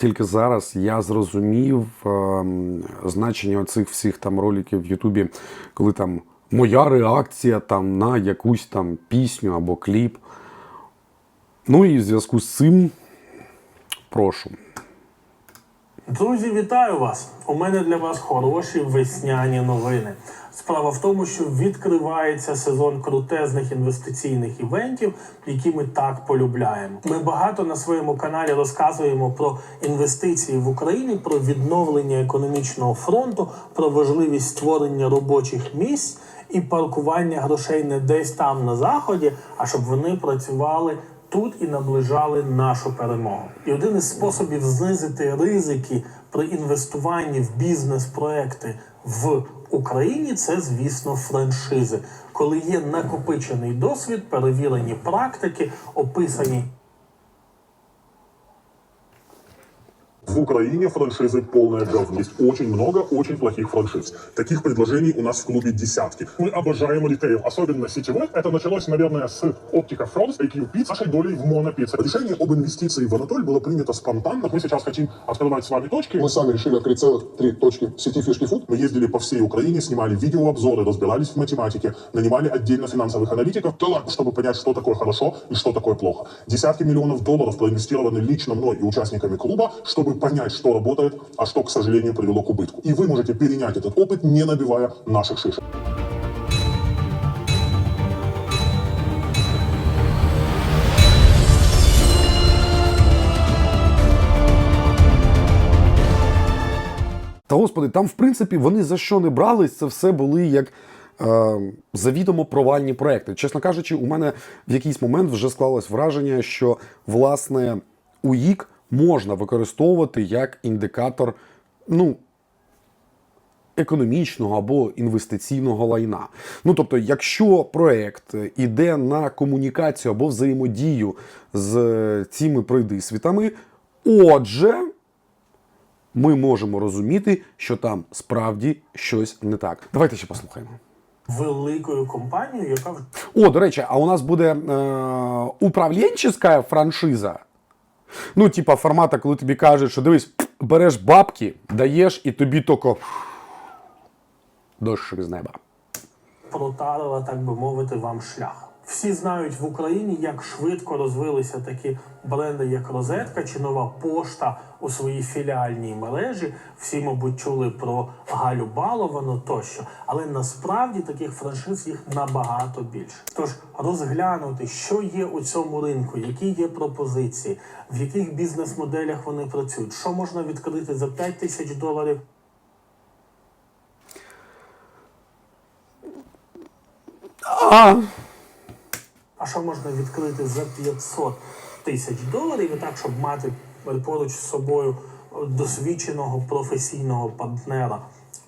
Тільки зараз я зрозумів ем, значення оцих всіх там роликів в Ютубі, коли там моя реакція там на якусь там пісню або кліп. Ну і в зв'язку з цим прошу. Друзі, вітаю вас! У мене для вас хороші весняні новини. Справа в тому, що відкривається сезон крутезних інвестиційних івентів, які ми так полюбляємо. Ми багато на своєму каналі розказуємо про інвестиції в Україні, про відновлення економічного фронту, про важливість створення робочих місць і паркування грошей не десь там на заході, а щоб вони працювали тут і наближали нашу перемогу. І один із способів знизити ризики при інвестуванні в бізнес-проекти в Україні це, звісно, франшизи, коли є накопичений досвід, перевірені практики, описані Украине франшизы полное говно. Есть очень много очень плохих франшиз. Таких предложений у нас в клубе десятки. Мы обожаем ритейл, особенно сетевой. Это началось, наверное, с Optica First, AQ Pizza, нашей долей в Монопицца. Решение об инвестиции в Анатоль было принято спонтанно. Мы сейчас хотим открывать с вами точки. Мы сами решили открыть целых три точки сети Фишки Фуд. Мы ездили по всей Украине, снимали видеообзоры, разбирались в математике, нанимали отдельно финансовых аналитиков, чтобы понять, что такое хорошо и что такое плохо. Десятки миллионов долларов проинвестированы лично мной и участниками клуба, чтобы понять, что работает, а что, к сожалению, привело к убытку. И вы можете перенять этот опыт, не набивая наших шишек. Та господи, там, в принципі, вони за що не брались, це все були як е, завідомо провальні проекти. Чесно кажучи, у мене в якийсь момент вже склалось враження, що власне УІК можна використовувати як індикатор, ну. Економічного або інвестиційного лайна. Ну тобто, якщо проект іде на комунікацію або взаємодію з цими пройдисвітами, отже, ми можемо розуміти, що там справді щось не так. Давайте ще послухаємо. великою компанією, яка О, до речі, а у нас буде е, управлінческая франшиза. Ну, типа формата, коли тобі кажуть, що дивись, береш бабки, даєш і тобі тільки дощик з неба. протарила, так би мовити, вам шлях. Всі знають в Україні, як швидко розвилися такі бренди, як Розетка чи Нова Пошта у своїй філіальній мережі. Всі, мабуть, чули про Галю Баловану тощо. Але насправді таких франшиз їх набагато більше. Тож розглянути, що є у цьому ринку, які є пропозиції, в яких бізнес-моделях вони працюють, що можна відкрити за 5 тисяч доларів. А, А що можна відкрити за 500 тисяч доларів, і так, щоб мати поруч з собою досвідченого професійного партнера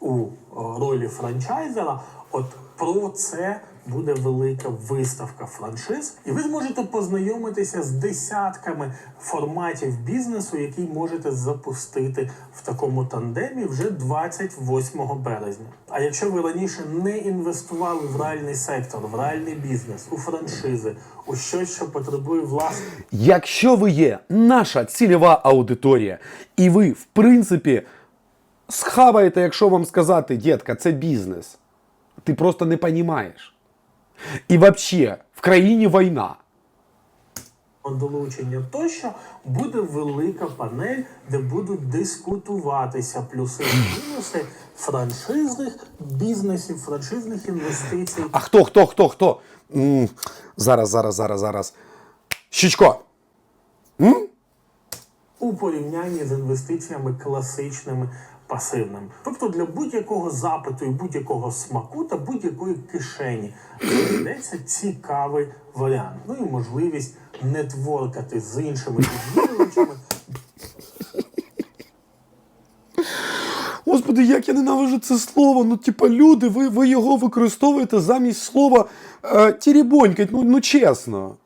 у е, ролі франчайзера? От про це буде велика виставка франшиз, і ви зможете познайомитися з десятками форматів бізнесу, який можете запустити в такому тандемі вже 28 березня. А якщо ви раніше не інвестували в реальний сектор, в реальний бізнес, у франшизи, у щось, що потребує власних Якщо ви є наша цільова аудиторія, і ви, в принципі, схаваєте, якщо вам сказати, дітка, це бізнес, ти просто не понімаєш. І взагалі, в країні війна. долучення тощо буде велика панель, де будуть дискутуватися плюси і мінуси франшизних бізнесів, франшизних інвестицій А хто, хто, хто, хто? М, зараз, зараз, зараз, зараз. Щічко. у порівнянні з інвестиціями класичними пасивними. Тобто для будь-якого запиту і будь-якого смаку та будь-якої кишені знайдеться цікавий варіант. Ну і можливість нетворкати з іншими відвідувачами, Господи, як я ненавижу це слово. Ну, типа, люди, ви, ви його використовуєте замість слова е, тірібонькать, ну, ну чесно.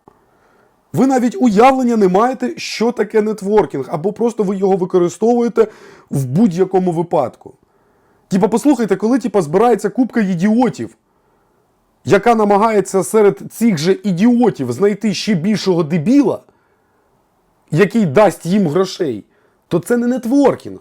Ви навіть уявлення не маєте, що таке нетворкінг, або просто ви його використовуєте в будь-якому випадку. Типа, послухайте, коли типа, збирається купка ідіотів, яка намагається серед цих же ідіотів знайти ще більшого дебіла, який дасть їм грошей. то це не нетворкінг.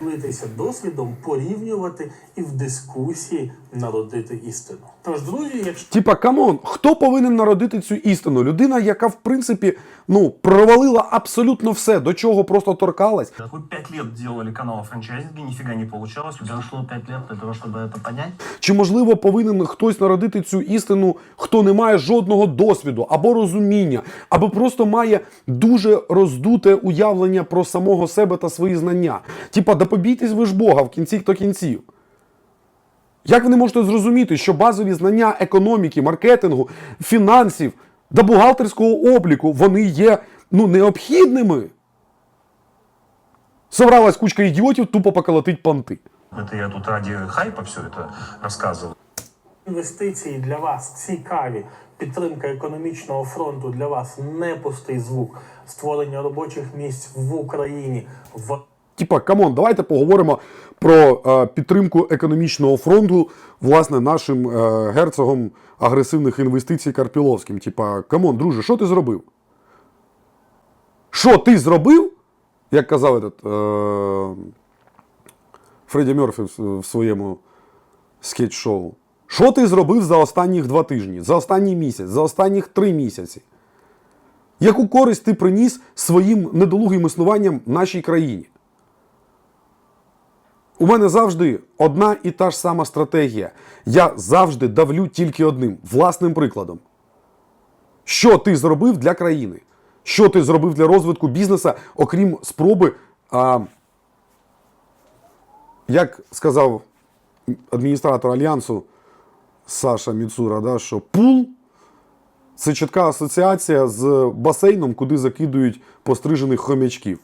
ділитися досвідом, порівнювати і в дискусії народити істину. Тож, друзі, якщо Типа, камон, хто повинен народити цю істину? Людина, яка в принципі ну провалила абсолютно все, до чого просто торкалась. Вы пять лет делали канал о франчайзинге, нифига не получалось. У тебя Прошло пять лет для того, чтобы это понять. Чи можливо повинен хтось народити цю істину, хто не має жодного досвіду або розуміння, або просто має дуже роздуте уявлення про самого себе та свої знання? Типа, да побійтесь ви ж Бога в кінці хто кінців. Як ви не можете зрозуміти, що базові знання економіки, маркетингу, фінансів та бухгалтерського обліку вони є ну, необхідними? Собралась кучка ідіотів тупо поколотить понти. Это я тут ради хайпа все это рассказываю. інвестиції для вас цікаві, підтримка економічного фронту для вас не пустий звук, створення робочих місць в Україні в Типа, камон, давайте поговоримо про е, підтримку економічного фронту, власне, нашим е, герцогом агресивних інвестицій Карпіловським. Типа, камон, друже, що ти зробив? Що ти зробив? Як казав этот, е, Фредді Мерфі в, в своєму скетч-шоу. Що ти зробив за останніх два тижні, за останній місяць, за останніх три місяці? Яку користь ти приніс своїм недолугим існуванням нашій країні? У мене завжди одна і та ж сама стратегія. Я завжди давлю тільки одним власним прикладом. Що ти зробив для країни? Що ти зробив для розвитку бізнесу, окрім спроби, а, як сказав адміністратор Альянсу Саша Міцура, да, що пул це чітка асоціація з басейном, куди закидують пострижених хомячків.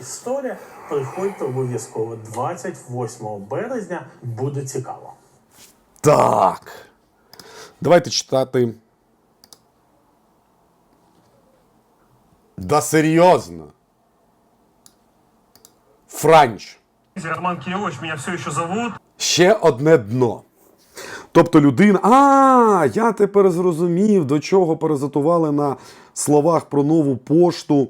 історія. Приходьте обов'язково 28 березня. Буде цікаво. Так. Давайте читати. Да серйозно. Франч. Роман Кириллович, меня все еще зовут. Ще одне дно. Тобто людина. А, я тепер зрозумів, до чого перезатували на словах про нову пошту,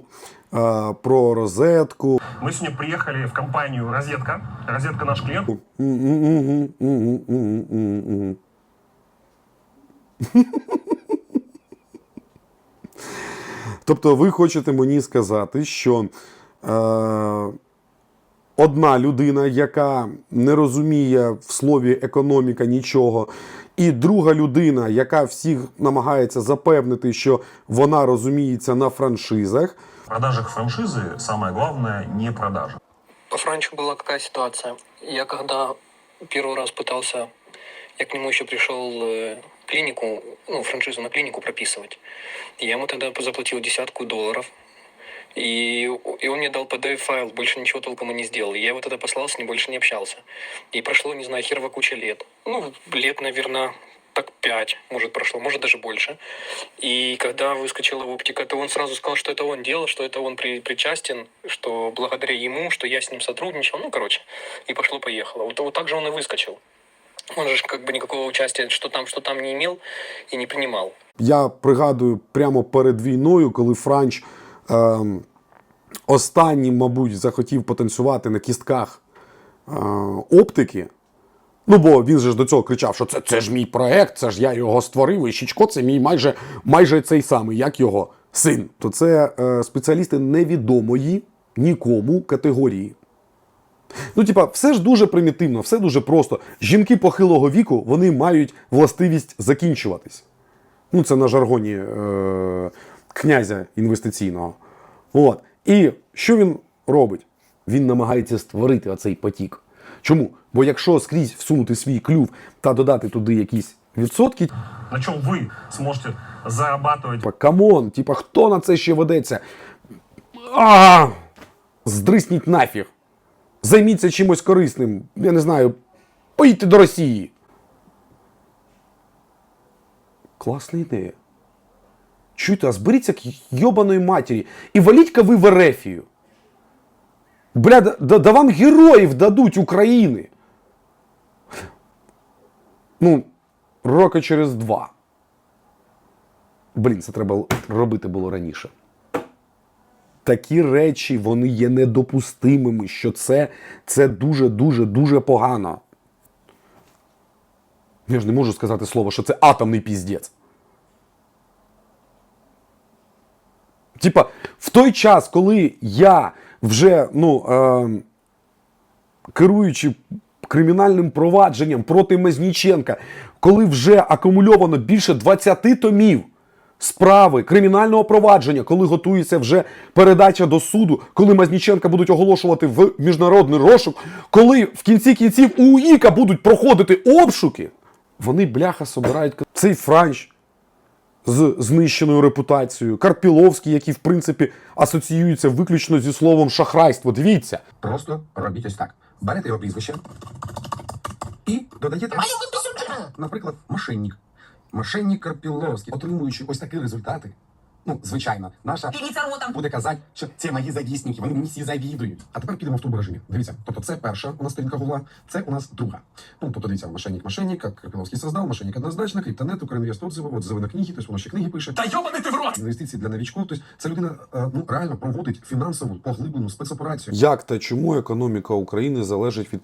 про розетку. Мы сегодня приехали в компанию «Розетка». «Розетка» наш клиент. Мгм. Тобто, ви хочете мені сказати, що е, одна людина, яка не розуміє в слові економіка нічого, і друга людина, яка всіх намагається запевнити, що вона розуміється на франшизах, В продажах франшизы самое главное не продажа. По Франчу была какая ситуация? Я когда первый раз пытался, я к нему еще пришел э, клинику, ну, франшизу на клинику прописывать. Я ему тогда заплатил десятку долларов. И, и он мне дал PDF-файл, больше ничего толком и не сделал. Я его тогда послал, с ним больше не общался. И прошло, не знаю, херова куча лет. Ну, лет, наверное, так пять, может, прошло, может, даже больше. И когда выскочила оптика, то он сразу сказал, что это он делал, что это он при, причастен, что благодаря ему, что я с ним сотрудничал. Ну, короче, и пошло-поехало. Вот, вот так же он и выскочил. Он же ж как бы никакого участия, что там, что там не имел и не принимал. Я пригадую прямо перед війною, коли Франч ем, останнім, мабуть, захотів потанцювати на кістках е, оптики. Ну, бо він же ж до цього кричав, що це, це ж мій проект, це ж я його створив, і Щічко це мій майже, майже цей самий, як його син. То це е, спеціалісти невідомої нікому категорії. Ну, типа, все ж дуже примітивно, все дуже просто. Жінки похилого віку вони мають властивість закінчуватись. Ну, це на жаргоні е- князя інвестиційного. От. І що він робить? Він намагається створити оцей потік. Чому? Бо якщо скрізь всунути свій клюв та додати туди якісь відсотки, На чем вы сможете зарабатывать типа, камон, типа, хто на це ще ведеться? А! Здрисніть нафіг. Займіться чимось корисним. Я не знаю, поїдьте до Росії. Класна ідея. Чуєте, а зберіться к йобаної матері і валіть-ка ви в Ерефію. Бля, да, да вам героїв дадуть України. Ну, роки через два. Блін, це треба робити було раніше. такі речі вони є недопустимими, що це, це дуже, дуже, дуже погано. Я ж не можу сказати слово, що це атомний піздець. Типа, в той час, коли я вже, ну, е, керуючи кримінальним провадженням проти Мазніченка, коли вже акумульовано більше 20 томів справи кримінального провадження, коли готується вже передача до суду, коли Мазніченка будуть оголошувати в міжнародний розшук, коли в кінці кінців у УІКа будуть проходити обшуки, вони бляха собирають цей франч з знищеною репутацією, Карпіловський, який в принципі асоціюється виключно зі словом шахрайство. Дивіться, Просто робіть ось так. Берете його прізвище і додаєте, наприклад, мошенник. Мошенник Карпіловський, отримуючи ось такі результати. Ну, звичайно, наша буде казати, що це мої завісники, вони мені всі завідують. А тепер підемо в турборежимі. Дивіться, тобто це перша у нас сторінка гугла, це у нас друга. Ну, тобто дивіться, мошенник, мошенник, як Карпіловський создав, мошенник однозначно, криптонет, Укрінвест отзиви, отзиви на книги, тобто воно ще книги пише. Та йобаний ти в рот! Інвестиції для новічків, тобто ця людина е, ну, реально проводить фінансову поглиблену спецоперацію. як та чому економіка України залежить від.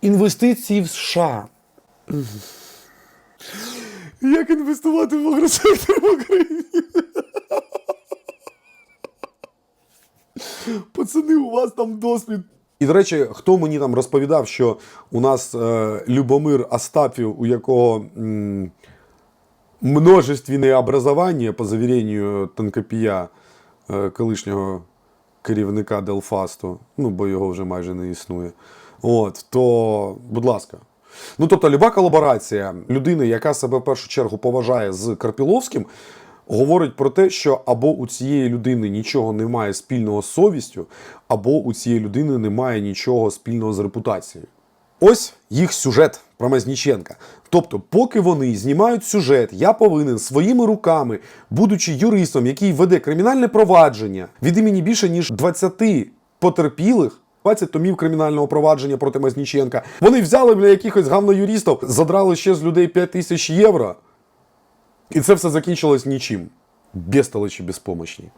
Інвестиції в США. Як інвестувати в агросектор в Україні? Пацани, у вас там досвід. І, до речі, хто мені там розповідав, що у нас е, Любомир Остапів, у якого м, множественне образування, по завіренню Танкопія, е, колишнього керівника Делфасту, ну, бо його вже майже не існує. От, то, будь ласка. Ну, тобто, люба колаборація людини, яка себе в першу чергу поважає з Карпіловським, говорить про те, що або у цієї людини нічого немає спільного з совістю, або у цієї людини немає нічого спільного з репутацією. Ось їх сюжет про Мазніченка. Тобто, поки вони знімають сюжет, я повинен своїми руками, будучи юристом, який веде кримінальне провадження від імені більше ніж 20 потерпілих. 20 томів кримінального провадження проти Мазніченка. Вони взяли бля, якихось гавноюристів, задрали ще з людей 5 тисяч євро. І це все закінчилось нічим. Безтолочі безпомощні.